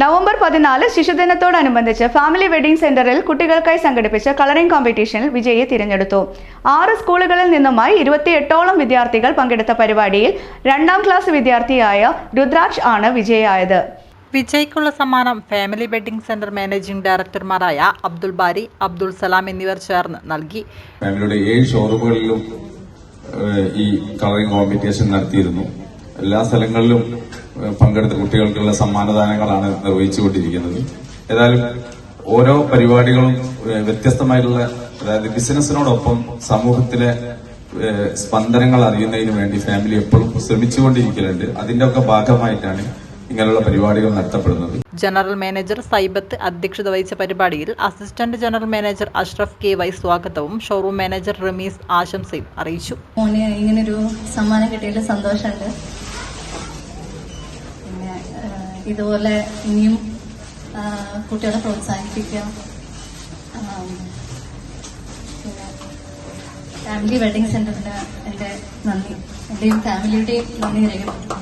November പതിനാല് ശിശുദിനത്തോടനുബന്ധിച്ച് family wedding സെന്ററിൽ കുട്ടികൾക്കായി സംഘടിപ്പിച്ച കളറിംഗ് കോമ്പറ്റീഷനിൽ വിജയിയെ തിരഞ്ഞെടുത്തു. ആറ് സ്കൂളുകളിൽ നിന്നുമായി ഇരുപത്തിയെട്ടോളം വിദ്യാർത്ഥികൾ പങ്കെടുത്ത പരിപാടിയിൽ രണ്ടാം ക്ലാസ് വിദ്യാർത്ഥിയായ രുദ്രാക്ഷ് ആണ് വിജയിയായത്. വിജയ്ക്കുള്ള സമ്മാനം ഫാമിലി വെഡിംഗ് സെന്റർ മാനേജിംഗ് ഡയറക്ടർമാരായ അബ്ദുൾ ബാരി അബ്ദുൾ സലാം എന്നിവർ ചേർന്ന് നൽകി. ഫാമിലിയുടെ ഏഴ് ഷോറൂമുകളിലും ഈ കളറിംഗ് കോമ്പറ്റീഷൻ നടത്തിയിരുന്നു. എല്ലാ സ്ഥലങ്ങളിലും പങ്കെടുത്ത കുട്ടികൾക്കുള്ള സമ്മാനദാനങ്ങളാണ് നിർവഹിച്ചുകൊണ്ടിരിക്കുന്നത്. ഏതായാലും ഓരോ പരിപാടികളും വ്യത്യസ്തമായിട്ടുള്ള അതായത് ബിസിനസ്സിനോടൊപ്പം സമൂഹത്തിലെ സ്പന്ദനങ്ങൾ അറിയുന്നതിന് വേണ്ടി ഫാമിലി എപ്പോഴും ശ്രമിച്ചുകൊണ്ടിരിക്കലുണ്ട്. അതിന്റെ ഒക്കെ ഭാഗമായിട്ടാണ് ഇങ്ങനെയുള്ള പരിപാടികൾ നടത്തപ്പെടുന്നത്. ജനറൽ മാനേജർ സൈബത്ത് അധ്യക്ഷത വഹിച്ച പരിപാടിയിൽ assistant general manager Ashraf K Y സ്വാഗതവും ഷോറൂം മാനേജർ റമീസ് ആശംസയും അറിയിച്ചു. ഇങ്ങനെ ഒരു സമ്മാനം കിട്ടിയതിൽ സന്തോഷമുണ്ട്. ഇതുപോലെ ഇനിയും കുട്ടികളെ പ്രോത്സാഹിപ്പിക്കാം. ഫാമിലി വെഡിങ് സെന്ററിന് എന്റെ നന്ദി. എന്റെയും ഫാമിലിയുടെയും നന്ദി രേഖപ്പെടുത്തുന്നു.